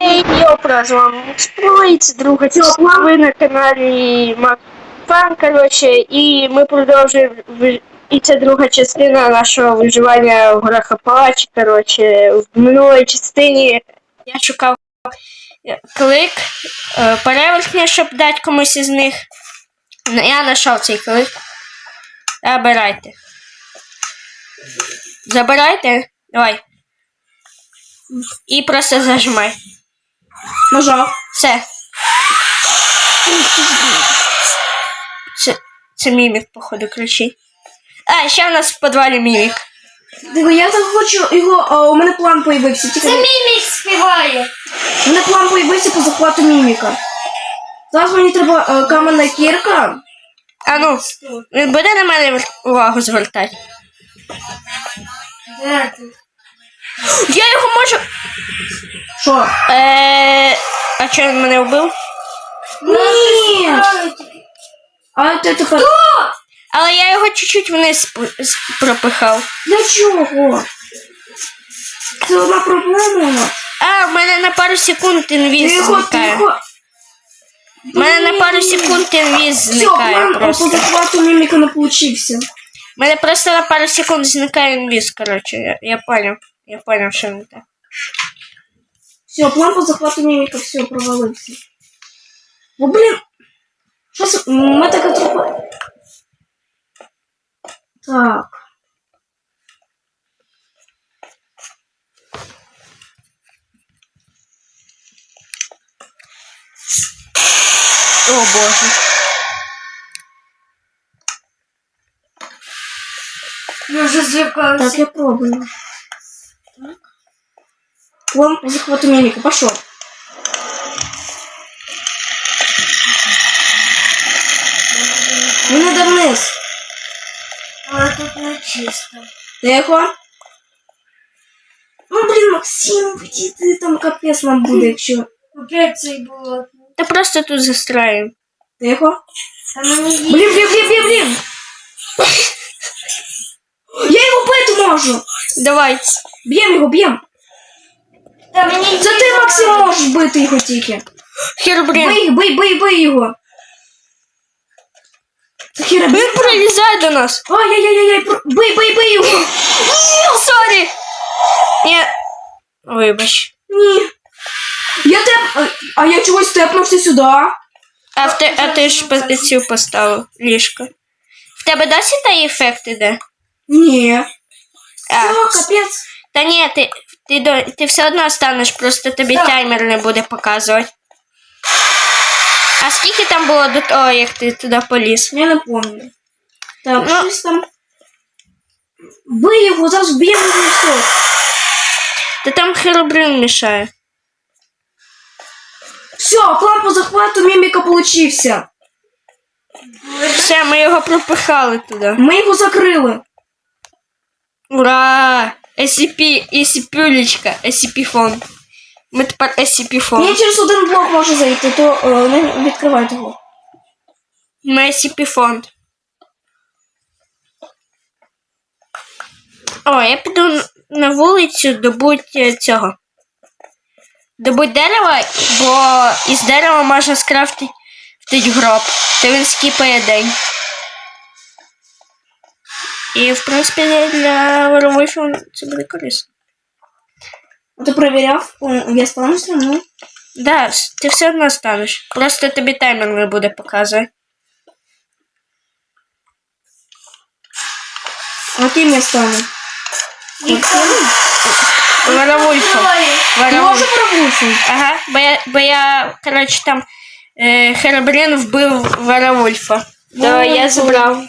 Йопра, з вами Спрой, друга частина ви на каналі Макфан, коротше, і ми продовжуємо, і це друга частина нашого виживання в горах Апалачі, коротше, в минулій частині я шукав клик, е, переверхня, щоб дати комусь із них. Я знайшов цей клик. Забирайте. Забирайте. Давай. І просто зажимай. Нажав. Все. Це, це мімік, походу, кричить. А, ще в нас в підвалі мімік. Диви, я так хочу його. а, у мене план появився. Тільки Це мімік співає. у мене план появився по захвату міміка. Зараз мені треба е, каменна кірка. А ну, він буде на мене увагу звертати. Де ти? Я його можу. Що? Е, а чого він мене вбив? Ні! А ти тепер. Але я його чуть-чуть вниз пропихав. Для чого? Це одна проблема. А, в мене на пару секунд інвіз Тихо, зникає. тихо. У мене на пару секунд інвіз Все, зникає план по просто. захвату міміка не получився. У мене просто на пару секунд зникає інвіз, коротше. Я, я понял. Я понял, що не так. Все, план по захвату міміка все провалився. О, блін. Що з... Ми так трупа. Так. О боже. Я вже злякався. Так, я пробую. Так. План по захвату мимика. Пошел. Не надо вниз. Але тут не чисто. Тихо. Ну, блін, Максим, ти там капець нам буде, якщо. Опять цей було. Та просто тут застраюємо. Тихо. Та мені їй. Блін, блін, блін, блін, блін. Я його бити можу. Давай. Б'єм його, б'єм. Та Це ти, Максим, можеш бити його тільки. Хербрин. Бий, бий, бий, бий його. Це. Він прилізає до нас. Ай-яй-яй-яй, про- бий, бий, бий його. Сорі. Ні. Вибач. Ні. Я теп... А я чогось тепнувся сюди. А, в те, а ти ж по- цю поставив ліжко. В тебе досі той ефект іде? Ні. А, Все, капець. та ні, ти, ти, до, ти все одно станеш, просто тобі Так. таймер не буде показувати. А скільки там було до того, як ти туди поліз? Я не пам'ятаю. Так, Ну. щось там. Бий його, зараз б'ємо і все. Та там херобрин мішає. Все, план по захвату міміка получився. Все, ми його пропихали туди. Ми його закрили. Ура! SCP, SCP-лечка, SCP-фон. Ми тепер SCP-фон. Він через один блок може зайти, то е, не відкривайте його. Ми SCP-фонд. О, я піду на вулицю добудь е, цього. Добудь дерева, бо із дерева можна скрафтити гроб. То він скіпає день. І, в принципі, для Вервольфа це буде корисно. А ти перевіряв? О, Я стануся, ну. Да, с- ти все одно станеш. Просто тобі таймер не буде показувати. А ким я стану? Вервольфом. Може Вервольф. прогрушив? Ага, бо я, бо я коротше, там е, Херобрин вбив Вервольфа. То Ну, я ну, забрав.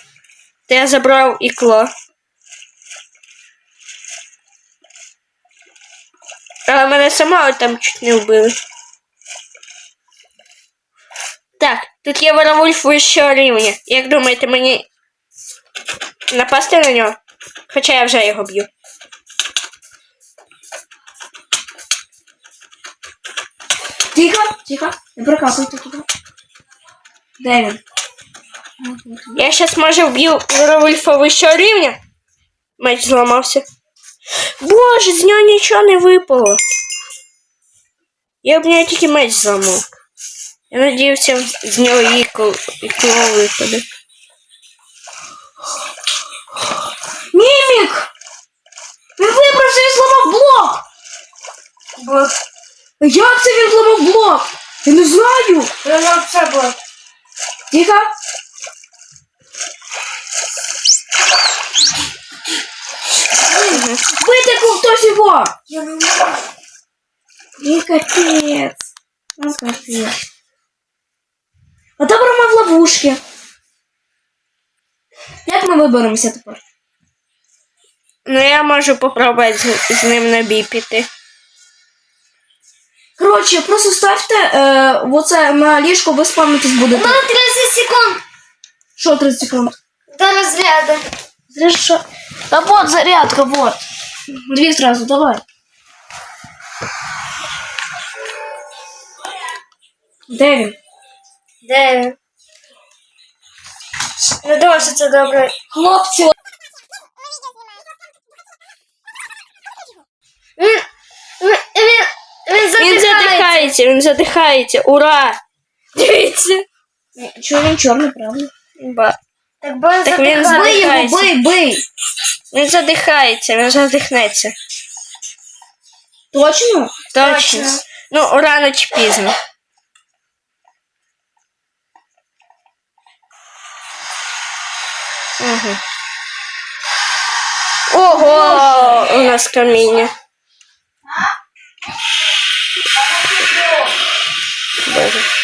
То я забрав ікло. Але мене самого там чуть не вбили. Так, тут є Вервольф вищого рівня. Як думаєте, мені напасти на нього? Хоча я вже його б'ю. Тихо, тихо. Не прокапуйте туди. Де він? Я сейчас може вб'ю Вервольфа вищого рівня. Меч зламався. Боже, з нього нічого не випало. Я б нього тільки меч зламав. Я надіявся, з нього ікло, ікло випаде. Мімік! Він вибрався і зламав блок! Бо Як це він зламав блок? Я не знаю. воно все було. Тихо. Витекав хтось його! Я не можу. І капець. Ну, капець. А добре ми в ловушці. Як ми виберемося тепер? Ну я можу попробувати з, з ним на бій піти. Коротше, просто ставте е, оце на ліжко, ви спамитись У мене 30 секунд Що 30 секунд? до розряду. Що? Та вот зарядка, вот. Дві сразу, давай. Де він? Де він? Не думаю, що це добре. Хлопці, Він, він, він, він Він задихається. задихається, він задихається. Ура! Дивіться. чого він чорний, правда? Ба. Так він Так він. Бий його, бий, бий. Він задихається, він задихнеться. Точно? Точно. Точно. Ну, рано чи пізно. Угу. Ого! У нас каміння. Боже.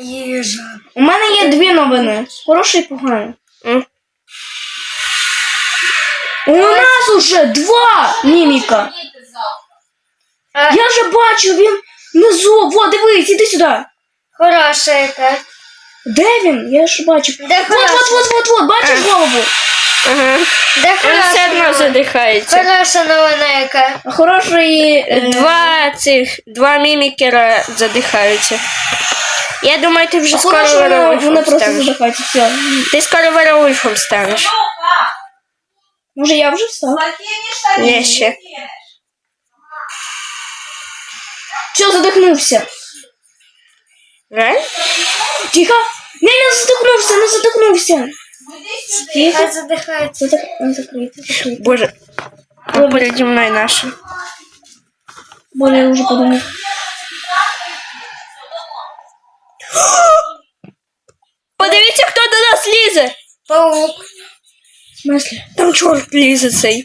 Їжа. У мене є дві новини. Хороша і погана. У нас уже два міміка. А, Я вже бачу, він внизу. Во, дивись, іди сюди. хороша яка. Де він? Я ж бачу. Де Вот, вот, вот, вот, вот, бачиш А. голову? Ага. Де Він все одно новина? задихається. Хороша новина яка. Хорошої. е, Два цих, два мімікера задихаються. Я думаю, ти вже а скоро хорошої вона, Вервольфом вона просто станеш. задихається. Все. Ти скоро Вервольфом станеш. Може я вже встав? Я ще. Все, задихнувся. Реально? Тихо. Не, не задихнувся, не задихнувся. Тихо. Хай задихається. Задих... Закрийте, закрийте. Боже. А переді мною наша. Боже, я вже подумав. Подивіться, хто до нас лізе. Паук. В смысле? Там чорт лізе цей.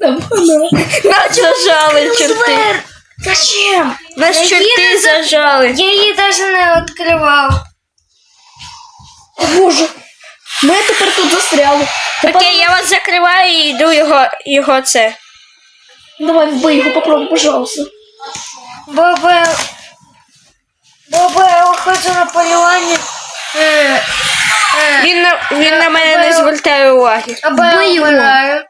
Там вона. Нас зажали чорти. Зачем? Нас чорти зажали. Я її навіть не відкривав. О, Боже. Ми тепер тут застряли. Тепер... Окей, я вас закриваю і йду його, його це. Давай вбий його, попробуй, пожалуйста. Бо би... Бо я виходжу на полювання. Е, е, Він на, він на мене не звертає уваги. або я вмираю.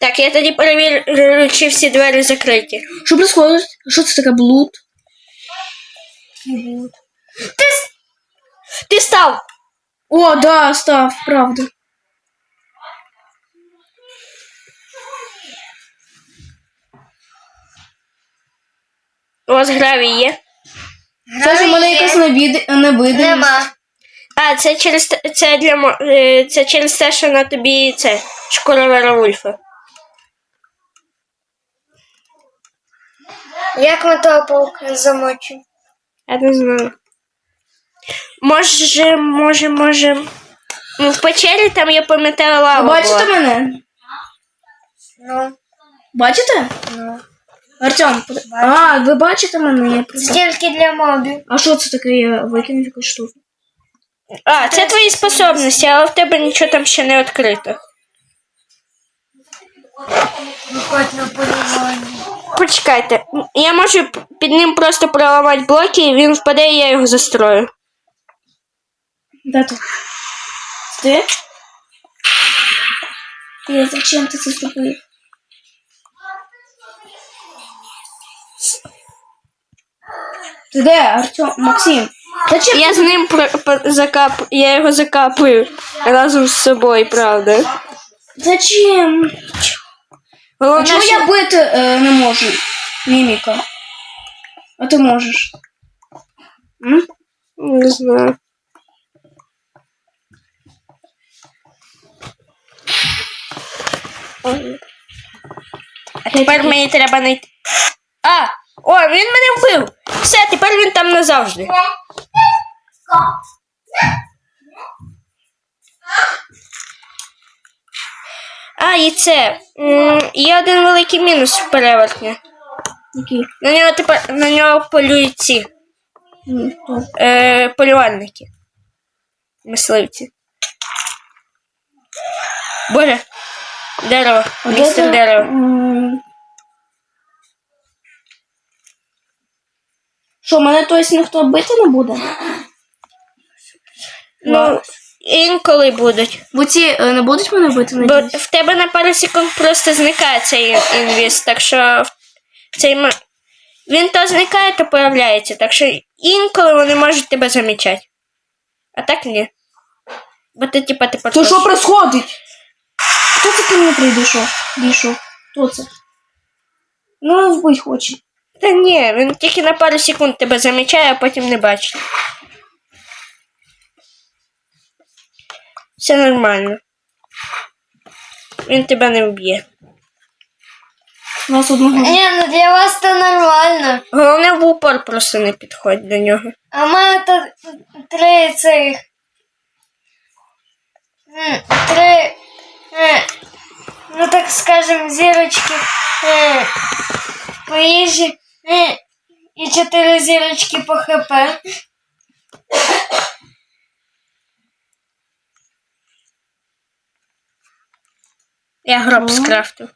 Так, я тоді перевірю, чи всі двері закриті. Що происходит? Що це таке блуд? Ти став! О, да, став, правда. Вас гравій є? Це ж у мене якась невід... невидимість. Нема. А, це через те- це для мо- е, це через те, що на тобі це шкура Вервольфа. Як ми того паука замочимо? Я не знаю. Може, може, може. Ну, в печері там я пам'ятаю Ви лава. бачите була. мене? Ну, Бачите? ну. Артем, под- а, ви бачите мене? Я просто- Це тільки для мобів. А що це таке? Я викинув якусь штуку. А, це твої способності, але в тебе нічого там ще не відкрито. Виходь на полювання. Почекайте, я можу під ним просто проламати блоки, і він впаде, і я його застрою. Де ти? Ти? Я зачем ти це зробив? Ти де, Артем? Максим? Зачем? Я з ним закап, я його закапую разом з собою, правда? Зачем? Головне, що... я бити е, не можу? Міміка. А ти можеш. М? Не знаю. А тепер мені треба знайти. А! О, він мене вбив! Все, тепер він там назавжди. А, і це. Є один великий мінус в перевертні. На нього тепер на нього полюють ці е, полювальники. Мисливці. Боже. Дерево. Містер дерево. Що, мене тось ніхто бити не буде? Ну, інколи будуть. Бо ці е, не будуть мене бити, Бо надіюсь? в тебе на пару секунд просто зникає цей інвіз, так що в цей м- він то зникає, то появляється. Так що інколи вони можуть тебе замічати. А так ні. Бо ти типа ти То що происходить? Хто це ко мені прийшов? Дійшов. Хто це? Ну, вбить хоче. Та ні, він тільки на пару секунд тебе замічає, а потім не бачить. Все нормально. Він тебе не вб'є. У нас одного. Ні, ну для вас це нормально. Головне в упор просто не підходь до нього. А в мене тут три цих. м, Три. е, Ну так скажем, зірочки е, по їжі і чотири зірочки по ХП. Я гроб скрафтив.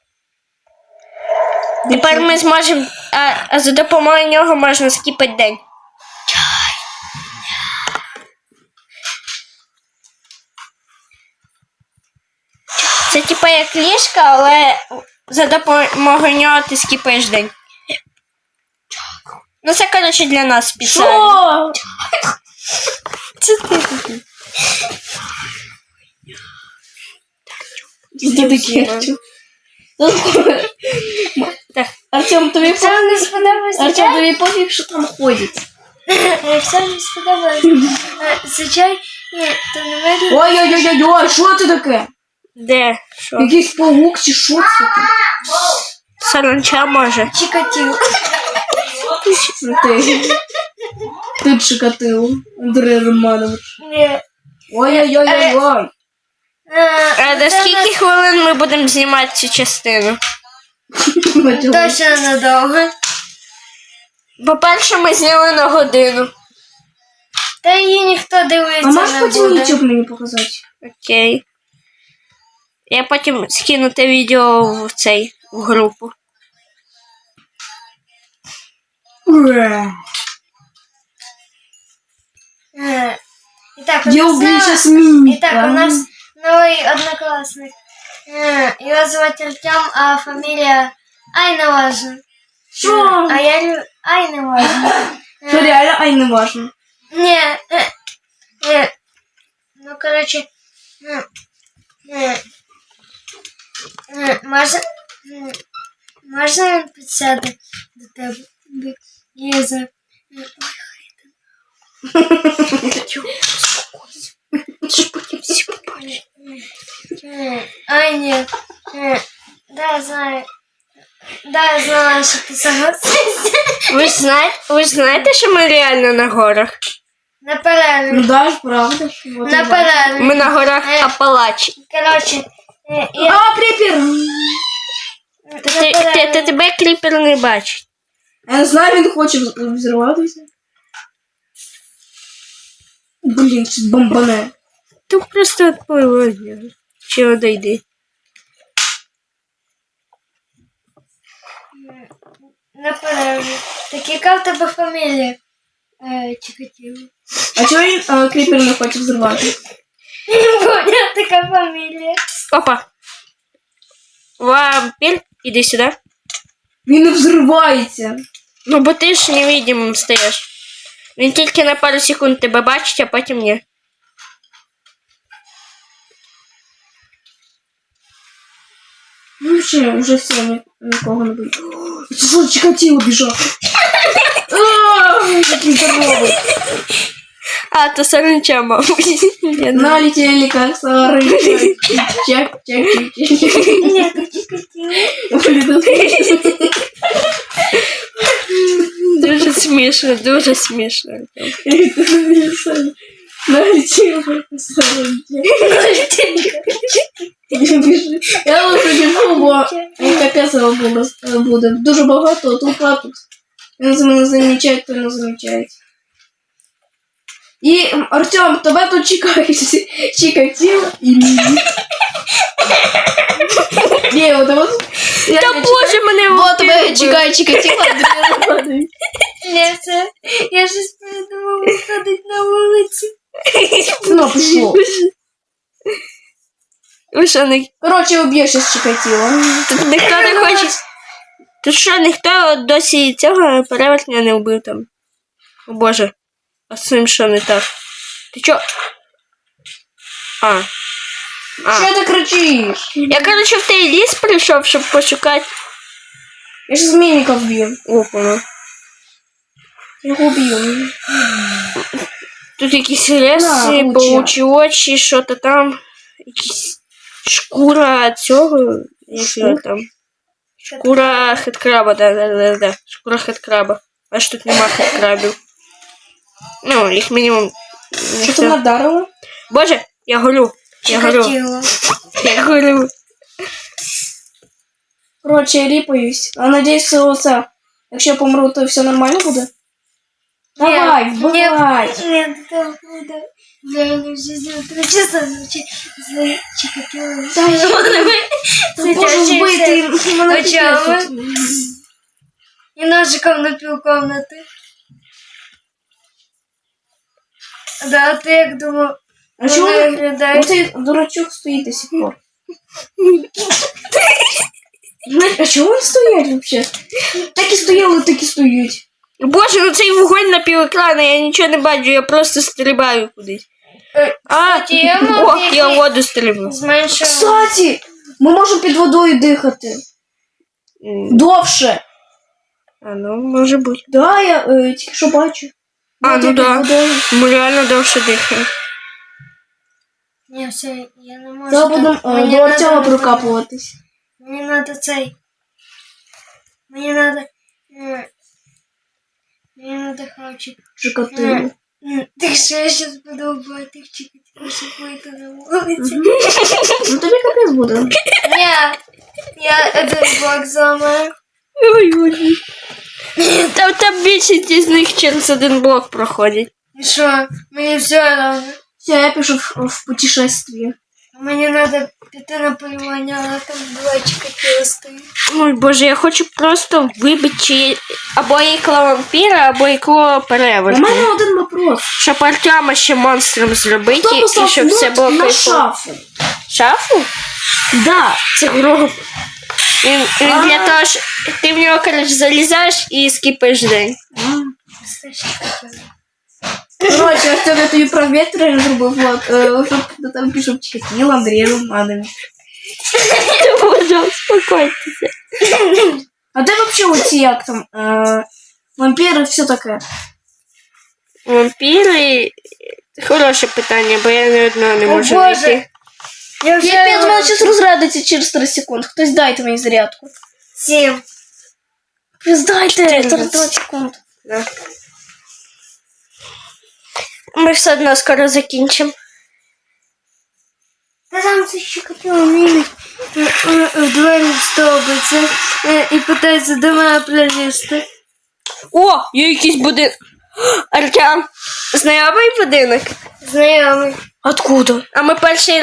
Тепер ми зможемо. А, а за допомогою нього можна скіпати день. Це типа як ліжка, але за допомогою нього ти скіпаєш день. Ну, це, коротше, для нас спеціально. Що? Це ти такий. Ти таке. Так. Артем, тобі Якщо вам не сподобалось Артем, чай, тобі пофіг, що там ходить. якщо вам не сподобалось е, чай, ні, то не видно. Ой-ой-ой-ой, що це таке? Де? Що? Якийсь паук чи що це таке? Саранча може. Чикатило. Ти. Ти Чикатило, Андрей Романович. Ні. Ой-ой-ой-ой. Е, А до скільки хвилин ми будемо знімати цю частину? Точно недовго. По-перше, ми зняли на годину. Та її ніхто А дивитися можеш не потім буде. YouTube мені показати? Окей. Я потім скину те відео в цей в групу. Ура. Е, І так, у Я нас убью нова- сейчас мимика. І так, у нас новий однокласник. Е, Його звати Артем, а фамілія Ай не важно. Що? А я лю... Ай не важно. Це реально, ай, не важно. Не, е, е, ну, короче, е, е, е, можна, е, можна він підсяде до тебе? Бо Ліза. Е, Да, я знаю. Да, я знала, що ти согласишся. Ви ж знаєте, ви ж знаєте, що ми реально на горах? На перерві. Ну да, ж правда. Вот На и да. перерві. Ми на горах Е. Апалачі. Короче, е, я А, кріпер! Та ти, ти, ти, тебе кріпер не бачить. Я не знаю, він хоче вз- взірватися. Блін, щось бомбане. Ти просто відпливи від нього. Чи одійди. на перерві. Так яка в тебе фамілія? Е, Чикатило. А чого він а, кріпер не хоче взірвати? Поняла така фамілія. Опа. Вампір, іди сюди. Він не взривається. Ну, бо ти ж невидимим стаєш. Він тільки на пару секунд тебе бачить, а потім ні. Ну, ще, вже все, ні, нікого не буде. О, Це що, Чикатило біжав? Ааа, Який здоровий. А, то саранча, мабуть. Я не- Налетели как сары. Чак, чак, чак, чак. Ні, то Чикатило. Блин, Дуже смішно, дуже смішно. это Налетели как сары. Біжи. Я лучше біжу, бо мені капець буде, буде. Дуже багато, а толпа тут. Він за мене замічає, то не замічає. І м, Артем, тебе тут чекають. Чикатило і Лізі. Ні, от от. я Та не боже, мене Вот тебе чекає Чикатило, Андрій. Ні, це я щось придумала виходить на вулицю. Ну, пішло. Ви що, ні- Коротше, із Чикатило. тут ніхто не хоче. Тут що, ніхто досі цього перевертня не вбив там. О боже. А з цим що не так? Ти чо? А. А. Що ти кричиш? Я, короче, в той ліс прийшов, щоб пошукати. Я ж змійника вб'ю. Опа. Я його вб'ю. Тут якісь реси, На, паучі очі, що то там. Якісь шкура цього. Як його там. Шкура хеткраба, да, да, да, да. Шкура хеткраба. Аж тут нема хеткрабів. Ну, їх мінімум. не Що ти надарила? Боже, я горю. Я горю. Чикатило. Я горю. Коротше, я ріпаюсь. А надіюсь, що це. Якщо я помру, то все нормально буде? Давай, Нет, вбивай. Нет, это это реально в жизни три часа ночи за Чикатило. Та я Ти можеш вбити мене Почему? піпець. И ножиком на комнаты. Да, ты як думав, А чого ви-? Оцей дурачок стоїть до сих пор? А чого вони стоять вообще? Так і стояли, так і стоять. Боже, ну цей вогонь на півекрана, я нічого не бачу, я просто стрибаю кудись. Е, А, кстати, я мав о, який- я воду стрибну. Зменшив. Кстати, ми можемо під водою дихати. М, Довше. А ну, може бути. Да, я е, тільки що бачу. А, ну під да. водою. Ми реально довше дихаємо. Ні, все, я не можу. Так. будемо е, Мені до надо Артема прокапуватись. Мені надо цей. Мені надо. е, Мені надо хавчик. Чикатило. М, Так що я щас буду вбивати в Чикатило, щоб вийти на вулиці. Ну тобі капець буде. Ні, я один блок зламаю. Ой, ой. Там, там більшість із них через один блок проходять. І що, мені все равно. Все, я пишу в, в путешествие. Мені треба піти на полювання, але там два Чикатило стоїть. Ой, боже, я хочу просто вибити чи... або ікло вампіра, або ікло У перевертня. мене один вопрос. Щоб Артема ще монстром зробити, Хто і щоб все мод було на кайфово. шафу? Шафу? Да. Це грубо. Він, він для того, що ти в нього, коротше, залізаєш і скіпаєш день. Це Чикатило. Короче, Артем, я тобі про ветер зробив, вот, е, щоб ти там пишав Чикатило, Андрій Романович. Боже, успокойтеся. А де вообще оці як там? Е, вампіри, все таке. Вампіри. Хороше питання, бо я ні одного не О, можу Боже. знайти. Я вже Я п'ять мене зараз розрядиться через 3 секунд. Хтось дайте мені зарядку. сім. Хтось дайте, Чотирнадцять. через 20 секунд. Да. Ми все одно скоро закінчимо. Та там це Чикатило мінить в двері стовбиться е, і питається до мене пролізти. О, є якийсь будинок. Артем, знайомий будинок? Знайомий. Откуда? А ми перший,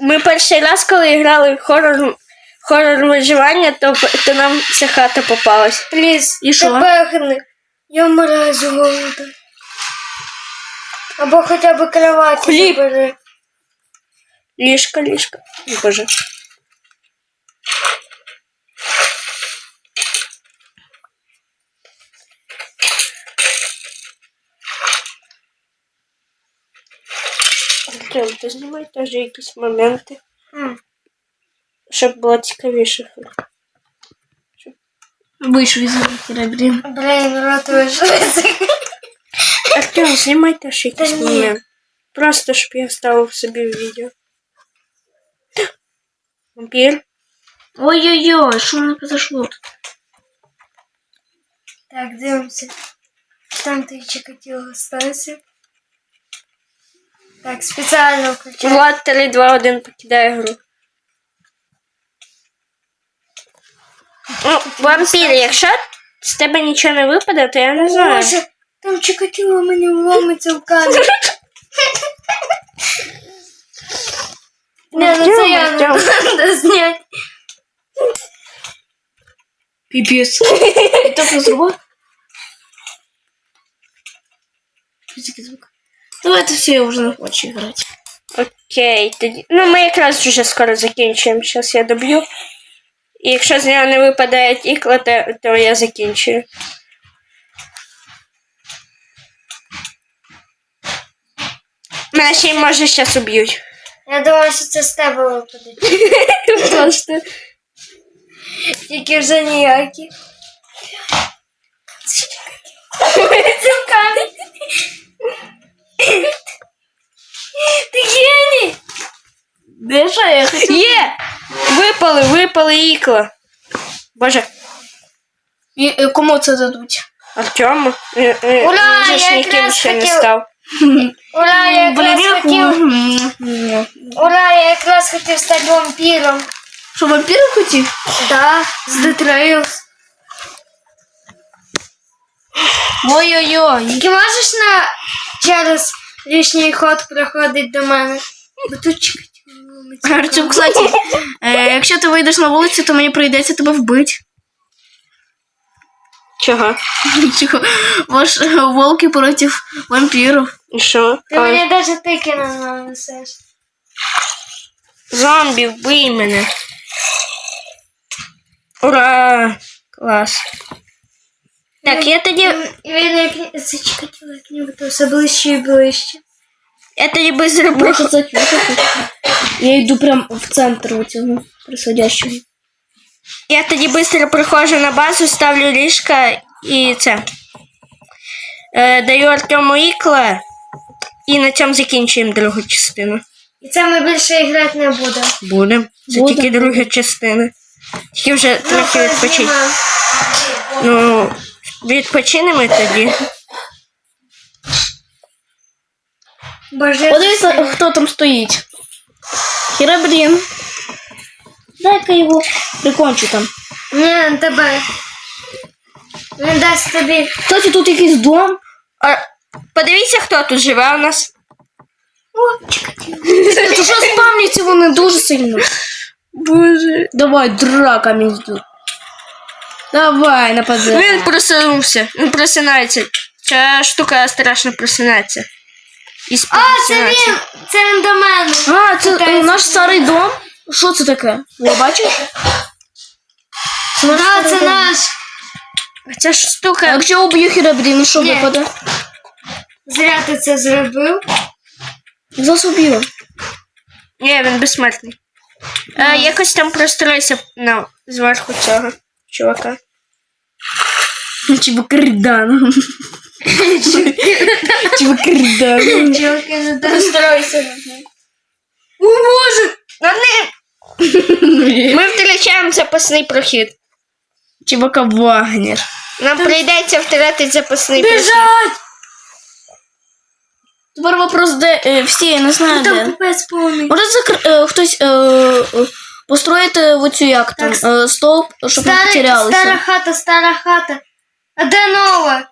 ми перший раз, коли грали в хорор, хорор виживання, то, то нам ця хата попалась. Ліс, І що? Я з голоду. Або хоча б кроваті Хліб. забери. Ліжко, ліжко. О, Боже. Артем, ти знімай теж якісь моменти. М. щоб було цікавіше. Вийшов із Херабрін. Блін, рот вийшов. Артем, знімай теж якийсь Та ні. момент. Просто щоб я вставив собі в відео. Вампір? Ой-ой-ой, що не произошло? тут? Так, дивимося. Там ти Чикатило стався. Так, спеціально включаю. Влад 3, 2, 1 покидає гру. Ну, вампір, якщо з тебе нічого не випаде, то я не знаю. Боже, Там Чикатило мені вломиться в камеру. Не, ну це я не треба зняти. Піпець. І так не зробив? Звук? Давайте все, я вже не хочу грати. Окей, тоді. Ну, ми якраз вже скоро закінчуємо. Зараз я доб'ю. І якщо з нього не випадає ікла, то, то я закінчую. Мене ще й може зараз уб'ють. Я думаю, що це з тебе випаде. Просто. Тільки вже ніякі. Це в камері. Ти геній! Де ж я хотів? Є! Випали, випали ікла. Боже, І, і кому це дадуть? Артему? Е, е, Ура, я ніким якраз ще не хотів- став. Ура, я якраз хотів. Ура, я якраз хотів стати вампіром. Що вампіром хотів? Да, з Trails. Ой-ой-ой. Ти можеш на через лишній ход приходити до мене? Бо тут чекати. Артем, кстати, е, якщо ти вийдеш на вулицю, то мені прийдеться тебе вбити. Чого? Чого? Ваш е, волки проти вампірів. І що? Ти А, мені навіть тики не нанесеш. Зомбі, вбий мене. Ура! Клас. Так, я тоді. І він як зачекати, як ніби все ближче і ближче. Я тоді би зробив. Може це Я йду прям в центр цього присадящого. Я тоді швидко приходжу на базу, ставлю ліжка і це. Е, даю Артему ікла. І на цьому закінчуємо другу частину. І це ми більше грати не будемо. Будемо. Це Будем. тільки друга частина. Тільки вже трохи відпочинь. Ну, відпочинемо тоді. Боже, Подивіться, хто там стоїть. Херабрін. Дай-ка його прикончу там. Ні, не тебе. Він дасть тобі. Кстати, тут якийсь дом. А, подивіться, хто тут живе у нас. О. Що спавняться вони дуже сильно. Боже. Давай, драка між Давай, нападай. Він проснувся. Він просинається. Ця штука страшно просинається. І А, це він! Це він до мене. А, це е, наш старий дом? Що це таке? О, бачиш? Це наш Да, старий це дом. наш. Ця ж А штука. якщо уб'ю Херабріна, що Ні. випаде? Зря ти це зробив. Уб'ю. Ні, він безсмертний. Е, якось там простройся ну, зверху цього чувака. Чебукардан. Чебукардан. Чуваки, не дай. Простройся. О, Боже! Над ним! Ми втрачаємо запасний прохід. Чебака Вагнер. Нам прийдеться втратити запасний прохід. Біжать! Тепер вопрос, де е, всі, я не знаю Там де. купець повний. Може закр... е, хтось е, е, построїти оцю як там Так, е, стовп, щоб не Стара, потерялися. стара хата, стара хата. А де нова?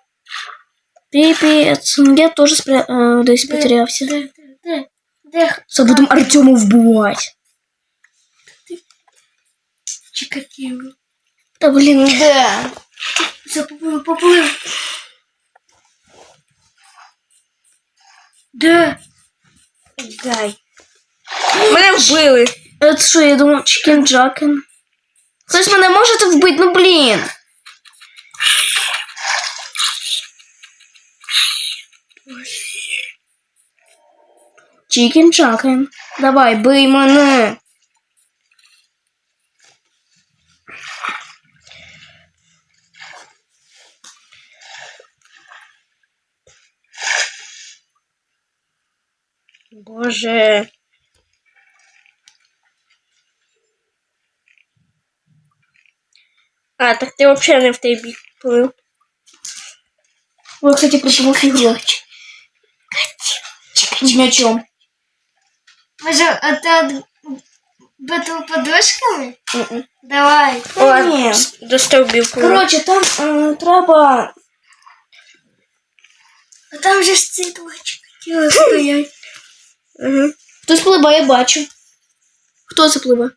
Піпець. Я теж спря... е, десь Де? потерявся. Де? Де? Де? Все, будемо Артему вбивати. Чикатило. Та блін, де? Все, поплив, поплив. Де? Дай. Мене вбили. Це що, я думав, Чікен Джакен. Хтось мене можете вбити, ну блін. Чікен Джакен. Давай, бий мене. Боже. А, так ти взагалі не в той бік плив. Ой, кстати, придумал игру. С мячом. Може, а ти от битв подушками? Мгм. Давай. О, Ні. с- до стовбів плив. Короче, там е, треба. А там же ж ці два чекатіли стоять. Угу. Хтось пливе, я бачу. Хто це пливе?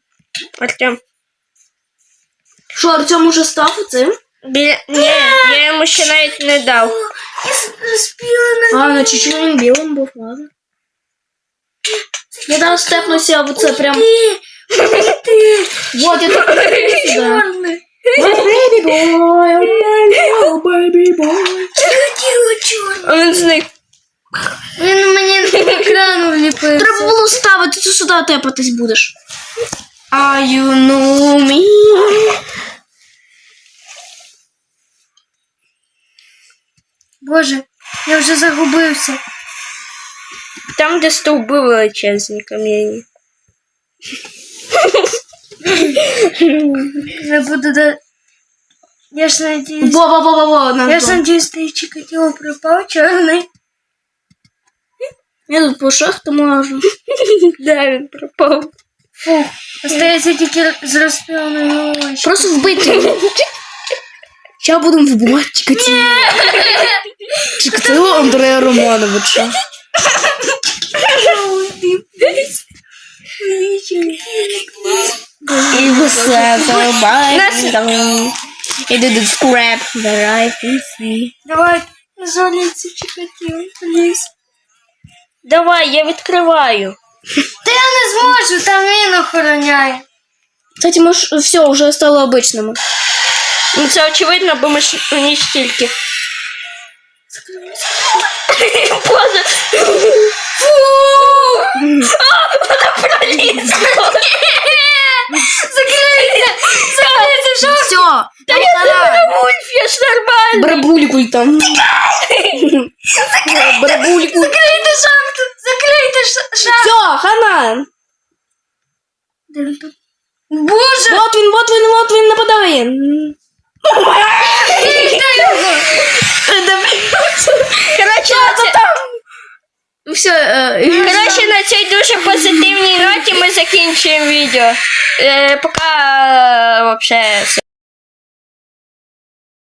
Артем. Що, Артем уже став цим? Біля... Ні, я йому ще навіть не дав. А, на чуть-чуть він білим був, ладно. Я зараз степнуся в це прям. Вот, я так boy. Чекатіло чорне. А він зник. Він мені на екрану вліпився. Треба було ставити, ти сюди тепатись будеш. А you know me. Боже, я вже загубився. Там, де стовби величезні кам'яні. Я буду до... Я ж надіюсь... Во-во-во-во, на Я ж надіюсь, ти Чикатило пропав чорний. Я тут по шахту можу. Де він пропав? Фух, остається тільки з розпіленою головою. Просто вбити. Сейчас будемо вбивати Чикатило. Чикатило Андрея Романовича. І все забай. Іду до скраб. Давай, пісні. Давай, зваліться Чикатило, пліз. Давай, я відкриваю. Та я не зможу, там він охороняє. Кстати, мы ж- все уже стало обычным. Ну це очевидно, бо ми ж не стільки. Боже. Фу! А, вона пролізла. Закрийте! Закрийте, що? Все, Та я не Вульф, я ж нормально. Барабулькуль там. Барабулькуль. Закрийте шахту! Закрийте ша- шахту! Все, хана. Боже! Вот він, вот він, вот він нападає. Коротше, на це- Все, короче, Коротше, на цій дуже позитивній ноті ми закінчуємо відео. Е, пока, вообще,